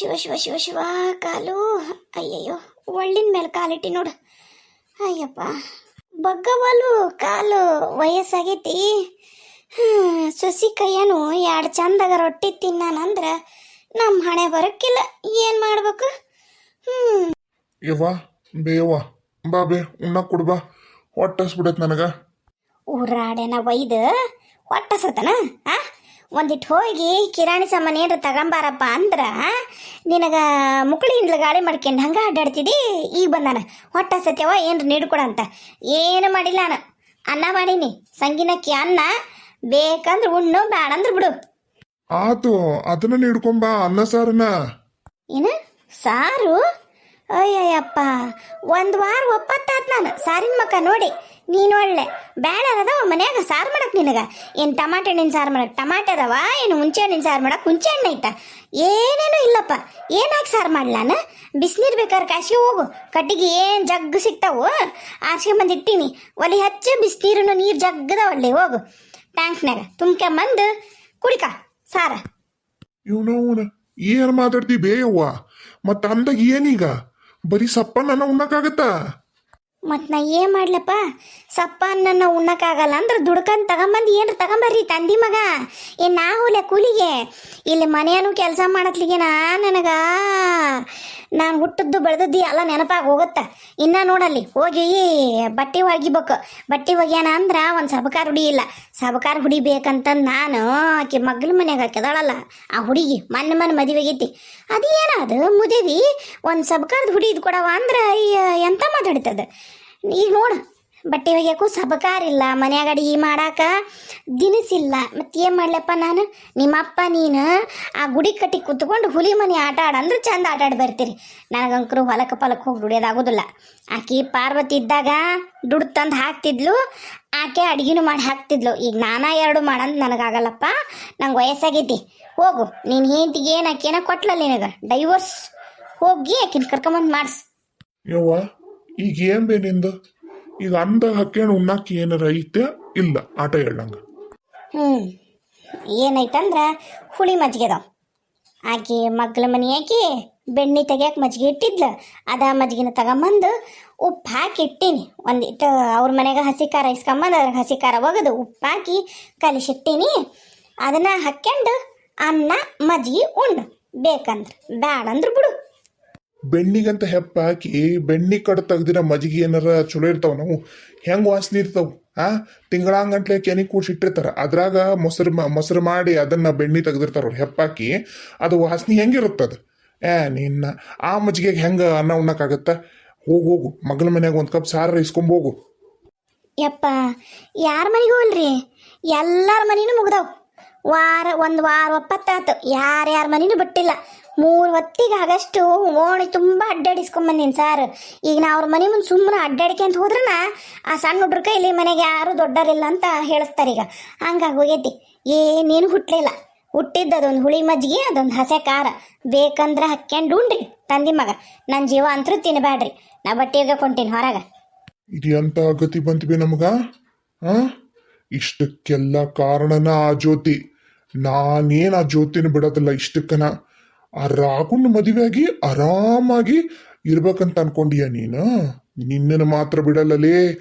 ಶಿವ ಶಿವ ಶಿವ ಶಿವ ಕಾಲು. ಅಯ್ಯಯ್ಯೋ ಒಳ್ಳಿನ ಮೇಲೆ ಕಾಲಿಟ್ಟಿ ನೋಡು. ಅಯ್ಯಪ್ಪ ಬಗ್ಗವಲು ಕಾಲು ವಯಸ್ಸಾಗೈತಿ. ಸೊಸಿ ಕೈಯನು ಎರಡು ಚಂದಾಗ ರೊಟ್ಟಿ ತಿನ್ನಾನಂದ್ರೆ ನಮ್ಮ ಹಣೆ ಬರೋಕ್ಕಿಲ್ಲ. ಏನು ಮಾಡ್ಬೇಕು? ಹ್ಞೂ ಯವ್ವ ಬೇವ ಬಾ ಬೇ ಉಣ್ಣಕ್ ಕೊಡು ಬಾ. ಹೊಟ್ಟಸ್ಬಿಡತ್ ನನಗ. ಊರಾಡೆನ ಒಯ್ದು ಹೊಟ್ಟಸತನ ಆ? ಒಂದಿಟ್ಟು ಹೋಗಿ ಕಿರಾಣಿ ಸಾಮಾನು ಏನ್ರ ತಗೊಂಬಾರಪ್ಪ ಅಂದ್ರ ನಿನಗ ಮುಕ್ಳಿ ಹಿಂದ್ಲ ಗಾಳಿ ಮಾಡ್ಕೊಂಡು ಹಂಗೆ ಅಡ್ಡಾಡ್ತಿದ್ದಿ ಈಗ ಬಂದಾನ ಹೊಟ್ಟ ಸತ್ಯವ ಏನ್ರ ನೀಡ್ಕೊಡ ಅಂತ. ಏನು ಮಾಡಿಲ್ಲ ನಾನು. ಅನ್ನ ಮಾಡೀನಿ. ಸಂಗಿನಕ್ಕಿ ಅನ್ನ ಬೇಕಂದ್ರೆ ಉಣ್ಣು ಬೇಡಂದ್ರೆ ಬಿಡು. ಆತು ಅದನ್ನ ನೀಡ್ಕೊಂಬ ಅನ್ನ ಸಾರನ ಏನು? ಸಾರು? ಅಯ್ಯಯ್ಯಪ್ಪ, ಒಂದು ವಾರ ಒಪ್ಪತ್ತಾತ್ ನಾನು. ಸಾರಿನ ಮಕ್ಕ ನೋಡಿ, ನೀನು ಒಳ್ಳೆ. ಅದಾವ ಮನ್ಯಾಗ, ಸಾರು ಮಾಡಕ್ ನಿನಗ. ಏನು ಟಮಾಟೆ ಹಣ್ಣಿನ ಸಾರು ಮಾಡಕ್, ಟಮಾಟೆ ಅದಾವ? ಏನು ಹುಂಚೆ ಹಣ್ಣಿನ ಸಾರು ಮಾಡಕ್ ಹುಂಚೆ ಹಣ್ಣು ಐತ? ಏನೇನು ಇಲ್ಲಪ್ಪ. ಏನಾಗಿ ಸಾರು ಮಾಡ್ಲಾನ? ಬಿಸಿನೀರು ಬೇಕಾದ್ರೆ ಕಾಶಿ ಹೋಗು. ಕಟ್ಟಿಗೆ ಏನು ಜಗ್ಗು ಸಿಗ್ತಾವು ಇಟ್ಟೀನಿ ಒಲಿ ಹಚ್ಚ ಬಿಸಿನೀರನ್ನು ನೀರು ಒಳ್ಳೆ. ಹೋಗು. ಟ್ಯಾಂಕ್ನಾಗ ತುಂಬ್ಕೊಂಬಂದು ಕುಡಿಕ. ಸಾರ. ಇವನು ಏನ್ ಮಾತಾಡ್ತಿ ಬೇಯವ್ವ? ಮತ್ತ ಅಂದಾಗ ಏನೀಗ ಬರೀ ಸಪ್ಪನ್ನ ಉಣ್ಣಕ್ಕಾಗತ್ತಾ? ಮತ್ ನಾ ಏನ್ ಮಾಡ್ಲಪ್ಪ? ಸಪ್ಪ ನನ್ನ ಉಣ್ಣಕ್ಕಾಗಲ್ಲ ಅಂದ್ರೆ ದುಡ್ಕಂಡ್ ತಗೊಂಬಂದು ಏನ್ರ ತಗೊಂಬರ್ರಿ ತಂದಿ ಮಗ. ಏನ್ ನಾ ಹೋಲೆ ಕೂಲಿಗೆ. ಇಲ್ಲಿ ಮನೆಯನು ಕೆಲಸ ಮಾಡತ್ಲಿಗೆ ನಾ ನನಗ. ನಾನು ಹುಟ್ಟಿದ್ದು ಬೆಳೆದದ್ದು ಎಲ್ಲ ನೆನಪಾಗಿ ಹೋಗುತ್ತೆ. ಇನ್ನ ನೋಡಲ್ಲಿ, ಹೋಗಿ ಬಟ್ಟೆ ಒಗಿಬೇಕು. ಬಟ್ಟೆ ಒಗ್ಯಾನ ಅಂದ್ರೆ ಒಂದು ಸಬಕಾರ ಹುಡಿ ಇಲ್ಲ. ಸಬಕಾರ ಹುಡಿ ಬೇಕಂತಂದು ನಾನು ಆಕೆ ಮಗ್ಲ ಮನ್ಯಾಗ ಹಾಕಿದಾಳಲ್ಲ ಆ ಹುಡುಗಿ ಮೊನ್ನೆ ಮೊನ್ನೆ ಮದುವೆ ಆಗೈತಿ. ಅದೇನದು ಮುದೇವಿ ಒಂದು ಸಬಕಾರದ ಹುಡಿ ಇದು ಕೊಡವ ಅಂದ್ರೆ ಎಂತ ಮಾತಾಡ್ತದೆ? ಈಗ ನೋಡು ಬಟ್ಟೆ ಒಗ್ಯಕ್ಕೂ ಸಬಕಾರ ಇಲ್ಲ. ಮನ್ಯಾಗ ಅಡಿಗೆ ಮಾಡಾಕ ದಿನಸಿಲ್ಲ. ಮತ್ತೆ ಏನು ಮಾಡ್ಲಪ್ಪ ನಾನು? ನಿಮ್ಮಪ್ಪ ನೀನು ಆ ಗುಡಿ ಕಟ್ಟಿ ಕುತ್ಕೊಂಡು ಹುಲಿ ಮನೆ ಆಟ ಆಡ ಅಂದ್ರೆ ಚಂದ ಆಟ ಆಡಿ ಬರ್ತೀರಿ. ನನಗಂಕರು ಹೊಲಕ್ಕೆ ಪಲಕ್ಕೆ ಹೋಗಿ ದುಡಿಯೋದಾಗೋದಿಲ್ಲ ಆಕಿ ಪಾರ್ವತಿ ಇದ್ದಾಗ ದುಡ್ಡು ತಂದು ಹಾಕ್ತಿದ್ಲು. ಆಕೆ ಅಡಿಗೆನು ಮಾಡಿ ಹಾಕ್ತಿದ್ಲು. ಈಗ ನಾನಾ ಎರಡು ಮಾಡಂದ್ ನನಗಾಗಲ್ಲಪ್ಪ. ನಂಗೆ ವಯಸ್ಸಾಗೈತಿ. ಹೋಗು. ನೀನು ಹೆಂಡತಿಗೆ ಏನು ಆಕೇನ ಕೊಟ್ಲಲ್ಲ ನಿನಗೆ? ಡೈವರ್ಸ್ ಹೋಗಿ ಆಕಿನ ಕರ್ಕೊಂಬಂದು ಮಾಡಿಸ್. ಈಗ ಏನ್ ಬೇ ನಿಂದು? ಈಗ ಅಂದ ಹಾಕ್ಯಣ ಉಣ್ಣಾಕ ಏನಾರ ಐತೆ? ಇಲ್ಲ, ಆಟ ಹೇಳಂಗ ಹ್ಞೂ ಏನಾಯ್ತಂದ್ರ ಹುಳಿ ಮಜ್ಜಿಗೆ ಅದಾವ ಆಕಿ ಮಗ್ಳ ಮನೆ ಹಾಕಿ ಬೆಣ್ಣೆ ತೆಗಿಯಕ್ಕೆ ಮಜ್ಜಿಗೆ ಇಟ್ಟಿದ್ಲು. ಅದ ಮಜ್ಜಿಗೆನ ತಗೊಂಬಂದು ಉಪ್ಪು ಹಾಕಿ ಇಟ್ಟೀನಿ. ಒಂದಿಟ್ಟು ಅವ್ರ ಮನೆಗೆ ಹಸಿ ಖಾರ ಇಸ್ಕೊಂಬಂದು ಅದ್ರಾಗ ಹಸಿ ಖಾರ ಒಗೆದು ಉಪ್ಪು ಹಾಕಿ ಕಲಿಸಿಟ್ಟೀನಿ. ಅದನ್ನ ಹಾಕ್ಯಂಡು ಅನ್ನ ಮಜ್ಜಿಗೆ ಉಂಡು. ಬೇಕಂದ್ರೆ ಬ್ಯಾಡಂದ್ರೆ ಬಿಡು. ಬೆಣ್ಣಿಗಂತ ಹೆಪ್ಪ ಹಾಕಿ ಬೆಣ್ಣಿ ಕಡ್ ತೆಗ್ದಿರ ಮಜ್ಜಿಗೆ ಏನಾರ ಚಲೋ ಇರ್ತಾವ ನಾವು, ಹೆಂಗ್ ವಾಸನೆ ಇರ್ತಾವ? ಆ, ತಿಂಗಳಂಗಂಟ್ಲೆ ಕೆನಿ ಕೂಡ್ಸಿಟ್ಟಿರ್ತಾರ ಅದ್ರಾಗ ಮೊಸರು ಮೊಸರು ಮಾಡಿ ಅದನ್ನ ಬೆಣ್ಣಿ ತೆಗ್ದಿರ್ತಾರ ಹೆಪ್ಪಾಕಿ ಅದು ವಾಸನೆ ಹೆಂಗಿರುತ್ತದ ಏ, ನಿನ್ನ ಆ ಮಜ್ಜಿಗೆಗೆ ಹೆಂಗ ಅನ್ನ ಉಣ್ಣಕ್ಕಾಗತ್ತ? ಹೋಗು ಹೋಗು. ಮಗಳ ಮನ್ಯಾಗ ಒಂದ್ ಕಪ್ ಸಾರ ಇಸ್ಕೊಂಬೋಗು ಯಪ್ಪ, ಯಾರ ಮನೆಗೂ ಅಲ್ರಿ ಎಲ್ಲರ ಮನೆನೂ ಮುಗ್ದಾವ್. ವಾರ, ಒಂದು ವಾರ ಒಪ್ಪತ್ತಾತು. ಯಾರ್ಯಾರ ಮನೆನೂ ಬಿಟ್ಟಿಲ್ಲ. ಮೂರು ಹೊತ್ತಿಗೆ ಆಗಷ್ಟು ಓಣಿ ತುಂಬ ಅಡ್ಡಾಡಿಸ್ಕೊಂಬಂದಿನಿ ಸರ್. ಈಗ ನಾ ಅವ್ರ ಮನೆ ಮುಂದೆ ಸುಮ್ಮನೆ ಅಂತ ಹೋದ್ರನ ಆ ಸಣ್ಣ ಹುಡ್ರ ಕೈಲಿ ಮನೆಗೆ ಯಾರು ದೊಡ್ಡರಿಲ್ಲ ಅಂತ ಹೇಳಿಸ್ತಾರೆ ಈಗ. ಹಂಗಾಗಿ ಹೋಗೈತಿ. ಏನೇನು ಹುಟ್ಲಿಲ್ಲ ಹುಟ್ಟಿದ್ದು ಅದೊಂದು ಹುಳಿ ಮಜ್ಜಿಗೆ, ಅದೊಂದು ಹಸೆ ಖಾರ. ಬೇಕಂದ್ರೆ ಹಕ್ಕೊಂಡು ಉಂಡ್ರಿ ತಂದಿ ಮಗ. ನನ್ನ ಜೀವ ಅಂತರೂ ತಿನ್ನಬೇಡ್ರಿ ನಾ ಬಟ್ಟೆ ಕೊಂಟೀನಿ ಹೊರಗೆ. ಇದು ಎಂತ ಗತಿ ಬಂತ್ಬಿ ನಮಗ? ಆ? ಇಷ್ಟಕ್ಕೆಲ್ಲ ಕಾರಣನ ಆ ಜ್ಯೋತಿ. ನಾನೇನು ಆ ಜ್ಯೋತಿನ ಬಿಡೋದಿಲ್ಲ ಇಷ್ಟಕ್ಕನ. ಆ ರಾಹುಲ್ ಮದುವೆಯಾಗಿ ಆರಾಮಾಗಿ ಇರ್ಬೇಕಂತ ಅನ್ಕೊಂಡಿಯ ನೀನು? ನಿನ್ನನ್ನು ಮಾತ್ರ ಬಿಡಲ್ಲಲೇ.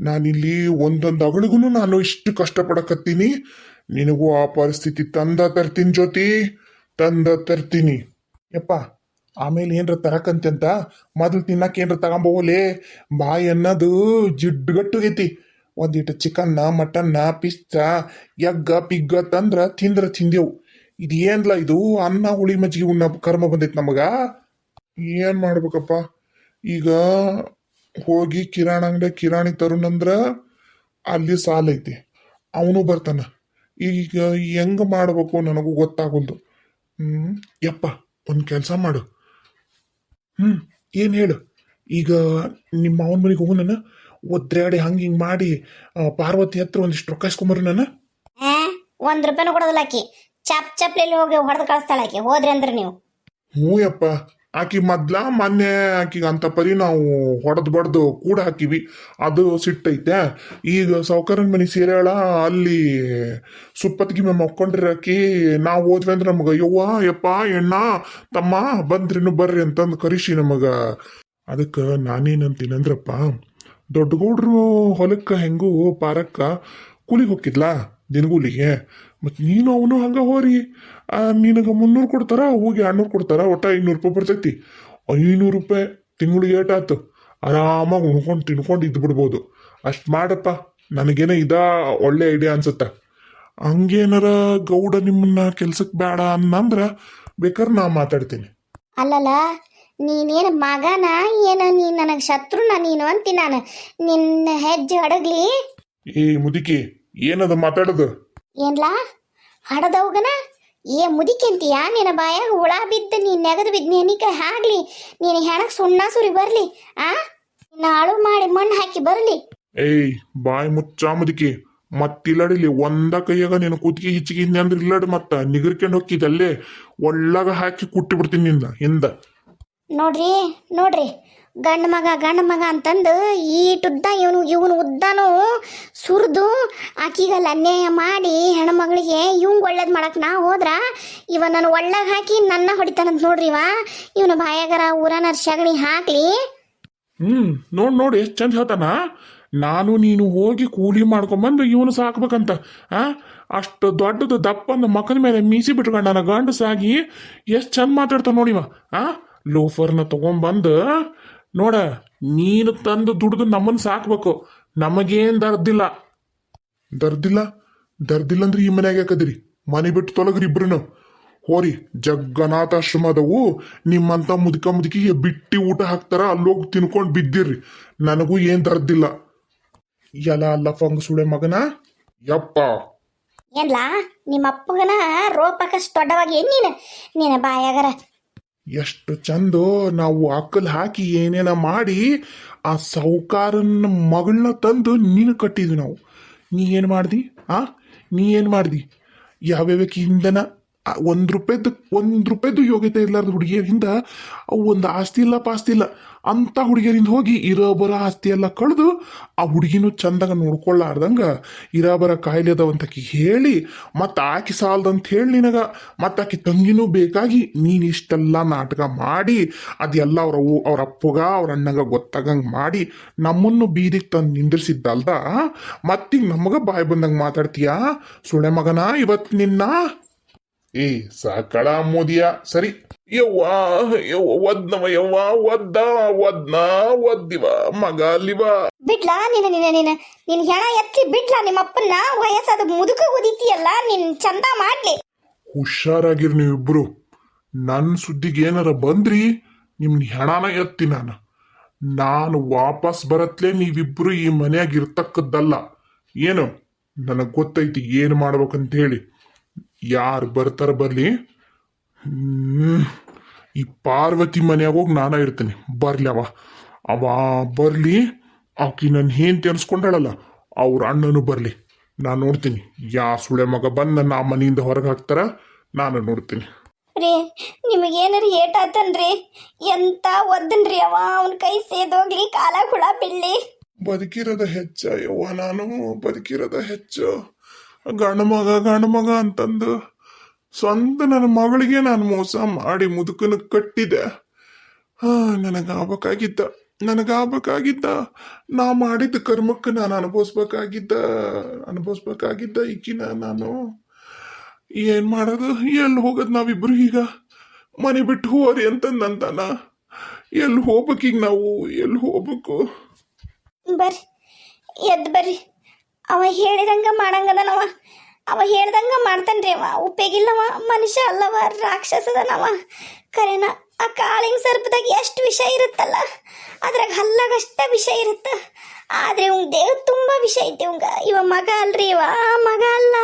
ನಾನಿಲ್ಲಿ ಒಂದೊಂದು ಅಗಳಿಗೂ ನಾನು ಇಷ್ಟು ಕಷ್ಟಪಡಕತ್ತೀನಿ. ನಿನಗೂ ಆ ಪರಿಸ್ಥಿತಿ ತಂದ ತರ್ತೀನಿ ಜ್ಯೋತಿ, ತಂದ ತರ್ತೀನಿ. ಯಪ್ಪ, ಆಮೇಲೆ ಏನ್ರ ತರಕಂತ ಮೊದಲು ತಿನ್ನಕ್ಕೆ ಏನರ ತಗೊಂಬೋಲೆ? ಬಾಯಿ ಅನ್ನೋದು ಜಿಡ್ಡುಗಟ್ಟುಗೈತಿ ಒಂದಿಟ್ಟು ಚಿಕನ್ನ, ಮಟನ್ನ, ಪಿಸ್ತಾ, ಎಗ್ಗ, ಪಿಗ್ಗ ತಂದ್ರ ತಿಂದ್ರ ತಿಂದೆವು ಇದು ಏನ್ಲ ಇದು? ಅನ್ನ, ಹುಳಿ, ಮಜ್ಜಿಗೆ, ಉಣ್ಣ, ಕರ್ಮ ಬಂದಿತ್ತು ನಮಗ? ಏನ್ ಮಾಡ್ಬೇಕಪ್ಪ? ಈಗ ಹೋಗಿ ಕಿರಾಣ ಅಂಗಡಿ ಕಿರಾಣಿ ತರುಣಂದ್ರ ಅಲ್ಲಿ ಸಾಲ ಐತಿ. ಅವನು ಬರ್ತಾನ. ಈಗ ಹೆಂಗ ಮಾಡ್ಬೇಕು ನನಗೂ ಗೊತ್ತಾಗಲ್ದು. ಹ್ಮ್, ಯಪ್ಪ, ಒಂದ್ ಕೆಲಸ ಮಾಡು. ಹ್ಮ್, ಏನ್ ಹೇಳು? ಈಗ ನಿಮ್ಮ ಅವನ ಮನೆಗೆ ಹೋಗು ನಾನು. ಒದ್ರಾಡಿ ಹಂಗೆ ಹಿಂಗೆ ಮಾಡಿ ಪಾರ್ವತಿ ಹತ್ರ ಒಂದಿಷ್ಟು ರೊಕ್ಕ ಇಸ್ಕೊಂಬರು ನಾನು. ಒಂದ್ ರೂಪಾಯಿನೂ ಕೊಡೋದಿಲ್ಲ ಚಪ್ ಚಪ್ಲೆಲ್ಲಿ ಹೋಗಿ ಹೊಡೆದು ಕಳಿಸ್ತಾಳ ಆಕಿ. ಹೋದ್ರಿ ಅಂದ್ರೆ ನೀವು. ಹ್ಞೂ ಯಪ್ಪ. ಆಕಿ ಮೊದ್ಲ ಮೊನ್ನೆ ಆಕಿಗೆ ಅಂತ ಪರಿ ನಾವು ಹೊಡೆದು ಬಡ್ದು ಕೂಡ ಹಾಕಿವಿ. ಅದು ಸಿಟ್ಟೈತೆ. ಈಗ ಸೌಕರ್ಯ ಮನೆ ಸೇರ್ಯಾಳ ಅಲ್ಲಿ ಸುಪ್ಪತ್ತಿಗೆ మేము ಮಕ್ಕೊಂಡಿರಕಿ ನಾವು ಹೋದ್ವಿ ಅಂದ್ರೆ ನಮಗೆ, ಯವ್ವ, ಯಪ್ಪ, ಎಣ್ಣ, ತಮ್ಮ ಬಂದ್ರಿನು ಬರ್ರಿ ಅಂತಂದು ಕರಿಸಿ ನಮಗ. ಅದಕ್ಕೆ ನಾನೇನಂತೀನಿ ಅಂದ್ರಪ್ಪ, ದೊಡ್ಡ ಗೌಡ್ರು ಹೊಲಕ್ಕೆ ಹೆಂಗೂ ಪಾರಕ್ಕ ಕೂಲಿಗೆ ಹೋಗಿದ್ಲಾ ದಿನಗೂಲಿಗೆ? ಮತ್ತು ನೀನು ಅವನು ಹಂಗೆ ಹೋರಿ. ನಿನಗೆ ಮುನ್ನೂರು ಕೊಡ್ತಾರ ಹೋಗಿ ಆರ್ನೂರು ಕೊಡ್ತಾರ ಒಟ್ಟ ಐನೂರು ರೂಪಾಯಿ ಬರ್ತೈತಿ. ಐನೂರು ರೂಪಾಯಿ ತಿಂಗಳಿಗೆ ಏಟಾತು ಆರಾಮಾಗಿ ಉಣ್ಕೊಂಡು ತಿನ್ಕೊಂಡು ಇದ್ದು ಬಿಡ್ಬೋದು. ಅಷ್ಟು ಮಾಡಪ್ಪ. ನನಗೇನೋ ಇದಾ ಒಳ್ಳೆ ಐಡಿಯಾ ಅನ್ಸುತ್ತೆ. ಹಂಗೇನಾರ ಗೌಡ ನಿಮ್ಮನ್ನ ಕೆಲ್ಸಕ್ಕೆ ಬೇಡ ಅನ್ನಂದ್ರ ಬೇಕಾದ್ರೆ ನಾ ಮಾತಾಡ್ತೀನಿ. ಅಲ್ಲಲ್ಲ ನೀನೇನು ಮಗನ ಏನ ನೀನು ನನಗೆ ಶತ್ರುನ ನೀನು ಅಂತಿ ನಾನು. ನಿನ್ನ ಹೆಜ್ಜೆ ಅಡಗ್ಲಿ ಏ ಮುದುಕಿ ಏನದ ಮಾತಾಡೋದು? ಏನ್ಲಾ? ಹಡದವ್ಗನ? ಏ ಮುದಿಕೆಂತೀಯ? ನಿನ್ನ ಬಾಯಾಗ ಹುಳ ಬಿದ್ದು ನೀನು ನೆಗದು ಬಿದ್ದ ನೆನಿಕ ಆಗ್ಲಿ. ನೀನು ಹೆಣಕ್ ಸುಣ್ಣ ಸುರಿ ಬರ್ಲಿ, ಆ? ಅಳು ಮಾಡಿ ಮಣ್ಣು ಹಾಕಿ ಬರ್ಲಿ. ಏಯ್, ಬಾಯಿ ಮುಚ್ಚ ಮುದುಕಿ. ಮತ್ತಿಲ್ಲಡಿಲಿ ಒಂದ ಕೈಯಾಗ ನೀನು ಕುತ್ತಿಗೆ ಹಿಚ್ಚಿಗಿದ್ನಿ ಅಂದ್ರೆ ಇಲ್ಲಡಿ ಮತ್ತ. ನಿಗರ್ಕೊಂಡು ಹೋಗಿದ್ದಲ್ಲೇ ಒಳ್ಳಾಗ ಹಾಕಿ ಕುಟ್ಟಿ ಬಿಡ್ತೀನಿ ನಿಂದ ಹಿಂದ. ನೋಡ್ರಿ ನೋಡ್ರಿ. ಗಂಡ ಮಗ ಗಂಡ ಮಗ ಅಂತಂದು ಈಟುದ್ದ ಇವನು ಇವನು ಉದ್ದನೂ ಸುರಿದು ಆಕಿಗಲ್ಲ ಅನ್ಯಾಯ ಮಾಡಿ ಹೆಣ್ಮಗಳಿಗೆ ಇವಂಗೆ ಒಳ್ಳೇದು ಮಾಡಕ್ಕೆ ನಾ ಹೋದ್ರ ಇವ ನಾನು ಒಳ್ಳಗೆ ಹಾಕಿ ನನ್ನ ಹೊಡಿತಾನಂತ ನೋಡ್ರಿ ಇವ. ಇವನು ಬಾಯಾಗರ ಊರನ ಶಗಣಿ ಹಾಕ್ಲಿ. ಹ್ಮ್, ನೋಡ್ ನೋಡಿ, ಎಷ್ಟು ಚಂದ ಹೇಳ್ತಾನ. ನಾನು ನೀನು ಹೋಗಿ ಕೂಲಿ ಮಾಡ್ಕೊಂಬಂದು ಇವನು ಸಾಕ್ಬೇಕಂತ, ಆ? ಅಷ್ಟು ದೊಡ್ಡದು ದಪ್ಪಂದು ಮಕ್ಕದ ಮೇಲೆ ಮೀಸಿ ಬಿಟ್ಕೊಂಡಾನ ಗಂಡು ಸಾಗಿ ಎಷ್ಟು ಚಂದ ಮಾತಾಡ್ತಾನ ನೋಡಿವ ಆ? ಲೋಫರ್ನ ತಗೊಂಬಂದು ನೋಡ ನೀನು ತಂದು ದುಡ್ದು ನಮ್ಮನ್ನು ಸಾಕ್ಬೇಕು. ನಮಗೇನ್ ದರ್ದಿಲ್ಲ. ದರ್ದಿಲ್ಲ? ದರ್ದಿಲ್ಲ ಅಂದ್ರೆ ಈ ಮನೆಯಾಗ ಯಾಕದ್ರಿ? ಮನೆ ಬಿಟ್ಟು ತೊಲಗ್ರಿ ಇಬ್ರು ಹೋರಿ ಜಗ್ಗನಾಥಾಶ್ರಮದವು ನಿಮ್ಮಂತ ಮುದುಕ ಮುದುಕಿಗೆ ಬಿಟ್ಟಿ ಊಟ ಹಾಕ್ತಾರ ಅಲ್ಲೋಗಿ ತಿನ್ಕೊಂಡು ಬಿದ್ದಿರ್ರಿ. ನನಗೂ ಏನ್ ದರ್ದಿಲ್ಲ. ಎಲ್ಲ ಅಲ್ಲ ಫಂಗ್ ಸುಳೆ ಮಗನ? ಯಪ್ಪ. ಏನ್ಲಾ ನಿಮ್ಮ ಅಪ್ಪಗನ ರೋಪಕಷ್ಟು ದೊಡ್ಡವಾಗಿ ಏನ್ ನೀನು? ನೀನು ಬಾಯಾಗರ ಎಷ್ಟು ಚಂದ ನಾವು ಅಕ್ಕಲ್ ಹಾಕಿ ಏನೇನ ಮಾಡಿ ಆ ಸಾಹುಕಾರನ ಮಗಳನ್ನ ತಂದು ನೀನು ಕಟ್ಟಿದ್ವಿ ನಾವು. ನೀ ಏನು ಮಾಡ್ದಿ? ಆ? ನೀ ಏನು ಮಾಡ್ದಿ? ಯಾವ್ಯಾವ ಹಿಂದನ ಒಂದು ರೂಪಾಯ್ದು ಒಂದು ರೂಪಾಯ್ದು ಯೋಗ್ಯತೆ ಇರ್ಲಾರ್ದ ಹುಡುಗಿಯರಿಂದ ಅವು ಒಂದು ಆಸ್ತಿ ಇಲ್ಲ ಪಾಸ್ತಿ ಇಲ್ಲ. ಅಂಥ ಹುಡುಗಿಯರಿಂದ ಹೋಗಿ ಇರೋ ಬರೋ ಆಸ್ತಿ ಎಲ್ಲ ಕಳೆದು ಆ ಹುಡುಗಿನೂ ಚಂದಾಗ ನೋಡ್ಕೊಳ್ಳಾರ್ದಂಗ ಇರೋ ಬರೋ ಕಾಯಿಲೆ ಅಂತ ಹೇಳಿ, ಮತ್ತು ಆಕಿ ಸಾಲದಂತ ಹೇಳಿ ನಿನಗ, ಮತ್ತು ಆಕಿ ತಂಗಿನೂ ಬೇಕಾಗಿ ನೀನು ಇಷ್ಟೆಲ್ಲ ನಾಟಕ ಮಾಡಿ ಅದೆಲ್ಲ ಅವ್ರ ಅವ್ರ ಅಪ್ಪಗ, ಅವ್ರ ಅಣ್ಣಗ ಗೊತ್ತಾಗಂಗೆ ಮಾಡಿ ನಮ್ಮನ್ನು ಬೀದಿಗೆ ತಂದು ನಿಂದಿರ್ಸಿದ್ದಲ್ದ? ಮತ್ತೀಗ ನಮಗ ಬಾಯಿ ಬಂದಂಗೆ ಮಾತಾಡ್ತೀಯಾ? ಸುಳೆ ಮಗನ ಇವತ್ತು ನಿನ್ನ? ಏ ಸಾಕಳ ಮೋದಿಯ ಸರಿ. ಯವ್ವ ಯವ್ವ ಒದ್ನವ ಯವ್ವ ಒದ್ದ ಒದ್ನ ಒದ್ದಿವ ಮಗ ಅಲ್ಲಿವ. ಬಿಡ್ಲಾ ನಿನ್ನ ನಿನ್ನ ನಿನ್ನ ನಿನ್ ಹೆಣ ಎತ್ತಿ ಬಿಡ್ಲಾ ನಿಮ್ಮಪ್ಪನ್ನ? ವಯಸ್ಸಾದ ಮುದುಕ ಉದಿತಿಯಲ್ಲ ನಿನ್ ಚಂದ ಮಾಡ್ಲಿ. ಹುಷಾರಾಗಿರಿ ನೀವಿಬ್ರು. ನನ್ನ ಸುದ್ದಿಗೆ ಏನಾರ ಬಂದ್ರಿ ನಿಮ್ನ ಹೆಣನ ಎತ್ತಿ ನಾನು. ನಾನು ವಾಪಸ್ ಬರತ್ಲೆ ನೀವಿಬ್ರು ಈ ಮನ್ಯಾಗ ಇರ್ತಕ್ಕದ್ದಲ್ಲ. ಏನು ನನಗೆ ಗೊತ್ತೈತಿ ಏನು ಮಾಡ್ಬೇಕಂತ ಹೇಳಿ ಯಾರು ಬರ್ತಾರ ಬರ್ಲಿ. ಈ ಪಾರ್ವತಿ ಮನೆಯಾಗ ಹೋಗಿ ನಾನ ಇರ್ತೇನೆ ಬರ್ಲಿ ಅವ. ಅವ ಬರ್ಲಿ. ಆಕಿ ನನ್ನ ಹೆಂಡತಿ ಅನ್ಸ್ಕೊಂಡಾಳಲ್ಲ. ಅವ್ರ ಅಣ್ಣನು ಬರ್ಲಿ. ನಾನು ನೋಡ್ತೀನಿ. ಯಾ ಸುಳೆ ಮಗ ಬಂದು ನನ್ನ ಆ ಮನೆಯಿಂದ ಹೊರಗೆ ಹಾಕ್ತಾರ ನಾನು ನೋಡ್ತೀನಿ. ರೀ ನಿಮಗೇನಾರ ಏಟಾತನ್ರಿ ಎಂತ ಒದ್ದನ್ರಿ ಅವ? ಅವನ ಕೈ ಸೇದೋಗ್ಲಿ ಕಾಲ ಹುಳ ಬೀಳ್ಲಿ ಬದುಕಿರೋದ ಹೆಚ್ಚ ಯವ್ವ ನಾನು. ಬದುಕಿರೋದ ಹೆಚ್ಚು. ಗಂಡ ಮಗ ಗಂಡ ಮಗ ಅಂತಂದು. ಸ್ವಂತ ನನ್ನ ಮಗಳಿಗೆ ನಾನು ಮೋಸ ಮಾಡಿ ಮುದುಕನ ಕಟ್ಟಿದೆ. ನನಗಾಗಬೇಕಾಗಿದ್ದ ನನಗಾಗಬೇಕಾಗಿದ್ದ ನಾ ಮಾಡಿದ ಕರ್ಮಕ್ಕೆ ನಾನು ಅನುಭವಿಸ್ಬೇಕಾಗಿದ್ದ ಅನುಭವಿಸ್ಬೇಕಾಗಿದ್ದ ಈಕಿನ ನಾನು. ಏನು ಮಾಡೋದು? ಎಲ್ಲಿ ಹೋಗೋದು ನಾವಿಬ್ರು ಈಗ? ಮನೆ ಬಿಟ್ಟು ಹೋರಿ ಅಂತಂದಂತಾನ ಎಲ್ಲಿ ಹೋಗ್ಬೇಕೀಗ ನಾವು? ಎಲ್ಲಿ ಹೋಗ್ಬೇಕು? ಬರ್ರಿ ಎದ್ದು ಬರ್ರಿ. ಅವ ಹೇಳಿದಂಗ ಮಾಡಂಗದನವ. ಅವ ಹೇಳ್ದಂಗ ಮಾಡ್ತಾನ್ರಿ ಅವ. ಉಪ್ಪೇಗಿಲ್ಲವ ಮನುಷ್ಯ ಅಲ್ಲವ, ರಾಕ್ಷಸದನವ. ಕರೆನ, ಆ ಕಾಳಿಂಗ್ ಸರ್ಪದಾಗ ಎಷ್ಟು ವಿಷ ಇರುತ್ತಲ್ಲ, ಅದ್ರಾಗ ಹಲ್ಲಾಗಷ್ಟ ವಿಷ ಇರುತ್ತ. ಆದ್ರೆ ಇವ್ ದೇವ್ ತುಂಬಾ ವಿಷ ಐತಿ ಇವಂಗ. ಇವ ಮಗ ಅಲ್ರಿ ಇವ. ಮಗ ಅಲ್ಲ.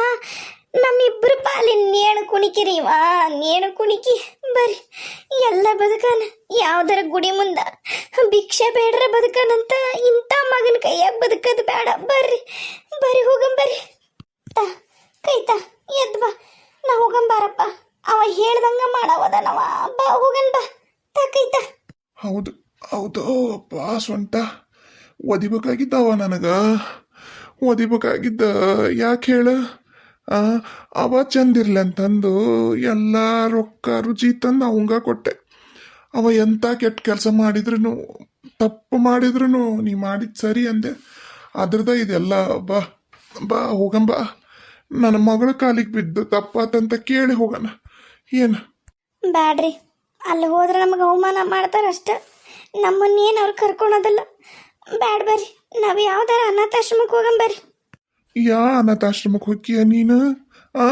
ನಮ್ಮಿಬ್ರು ಪಾಲಿನ ನೇಣು ಕುಣಿಕಿರಿ ಇವ. ನೇಣು ಕುಣಿಕಿ, ಬರ್ರಿ. ಎಲ್ಲ ಬದುಕನ, ಯಾವ್ದಾರ ಗುಡಿ ಮುಂದ ಭಿಕ್ಷೆ ಬೇಡ್ರ ಬದುಕನಂತ ಇಂಥ ಮಗನ ಕೈಯಾಗ ಬದುಕದ್ ಬೇಡ ಬರ್ರಿ. ಬರ್ರಿ ಹೋಗಂಬರ್ರಿ ತ, ಕೈ ತಾ, ಎದ್ ಬಾ. ನಾ ಹೋಗಂಬಾರಪ್ಪ. ಅವ ಹೇಳ್ದಂಗ ಮಾಡವದನವ. ಬಾ, ಹೋಗನ್ ಬಾ. ತಾಕೈತ ಹೌದು ಹೌದು ಅಪ್ಪ ಸೊಂಟ ಒದಿಬೇಕಾಗಿದ್ದವ ನನಗ? ಒದಿಬೇಕಾಗಿದ್ದ ಯಾಕೆ ಹೇಳ? ಅವ ಚಂದಿರ್ಲಿ ಅಂತಂದು ಎಲ್ಲ ರೊಕ್ಕ ರುಚಿ ತಂದು ಅವಂಗ ಕೊಟ್ಟೆ. ಅವ ಎಂಥ ಕೆಟ್ಟ ಕೆಲಸ ಮಾಡಿದ್ರು ತಪ್ಪು ಮಾಡಿದ್ರು ನೀ ಮಾಡಿದ ಸರಿ ಅಂದೆ. ಅದ್ರದ ಇದೆಲ್ಲ ಬಾ. ಬಾ ಹೋಗಂಬ ನನ್ನ ಮಗಳ ಕಾಲಿಗೆ ಬಿದ್ದು ತಪ್ಪಾತಂತ ಕೇಳಿ ಹೋಗಣ ಏನು? ಬ್ಯಾಡ್ರಿ. ಅಲ್ಲಿ ಹೋದ್ರೆ ನಮಗೆ ಅವಮಾನ ಮಾಡ್ತಾರಷ್ಟ ನಮ್ಮನ್ನೇನು ಅವ್ರು ಕರ್ಕೊಳೋದಿಲ್ಲ. ಬ್ಯಾಡ್ ಬರ್ರಿ. ನಾವು ಯಾವ್ದಾರ ಅನಾಥಾಶ್ರಮಕ್ಕೆ ಹೋಗಂ ಬರ್ರಿ. ಯಾ ಅನಾಥಾಶ್ರಮಕ್ಕೆ ಹೋಗಿಯ ನೀನು? ಆ?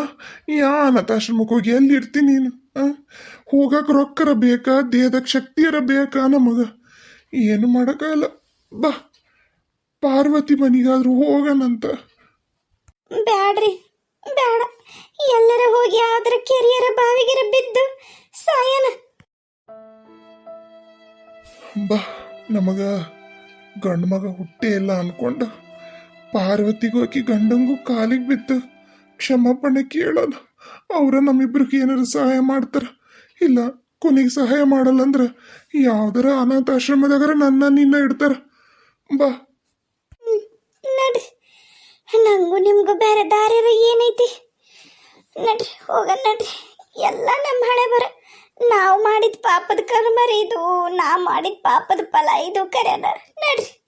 ಯಾ ಅನಾಥಾಶ್ರಮಕ್ಕೆ ಹೋಗಿ ಎಲ್ಲಿ ಇರ್ತೀನಿ ನೀನು? ಆ? ಹೋಗಕ್ಕೆ ರೊಕ್ಕರ ಬೇಕಾ? ದೇಹದಾಗ ಶಕ್ತಿಯರ ಬೇಕಾ ನಮಗ? ಏನು ಮಾಡೋಕ್ಕಾಗಲ್ಲ. ಬಾ. ಪಾರ್ವತಿ ಮನಿಗಾದ್ರೂ ಹೋಗೋಣಂತ ಬ್ಯಾಡ್ರಿ, ಬ್ಯಾಡ. ಎಲ್ಲರ ಹೋಗಿ ಆದ್ರ ಕೆರಿಯರ ಬಾವಿಗೆರ ಬಿದ್ದು ಸಾಯನ. ಬಾ, ನಮಗ ಗಂಡು ಮಗ ಹುಟ್ಟೆ ಇಲ್ಲ ಅನ್ಕೊಂಡು ಪಾರ್ವತಿಗೂ ಆಕಿ ಗಂಡಂಗೂ ಕಾಲಿಗೆ ಬಿತ್ತು ಕ್ಷಮಾಪಣೆ ಕೇಳೋಣ ಅವ್ರ ನಮ್ಮಿಬ್ರಿಗೆ ಏನಾರು ಸಹಾಯ ಮಾಡ್ತಾರ? ಇಲ್ಲ, ಕೊನೆಗೆ ಸಹಾಯ ಮಾಡಲ್ಲ ಅಂದ್ರೆ ಯಾವ್ದಾರ ಅನಾಥಾಶ್ರಮದಾಗರ ನನ್ನ ನಿನ್ನ ಇಡ್ತಾರ. ಬಾ ನಂಗೂ ನಿಮ್ಗೂ ಬೇರೆ ದಾರಿರ ಏನೈತಿ? ನಡ್ರಿ ಹೋಗ ನಡ್ರಿ. ಎಲ್ಲ ನಮ್ಮ ಹಣೆ ಬರ. ನಾವು ಮಾಡಿದ ಪಾಪದ ಕರ್ಮ ರೀ ಇದು ನಾ ಮಾಡಿದ ಪಾಪದ ಫಲ ಇದು ಕರೆನ. ನಡ್ರಿ.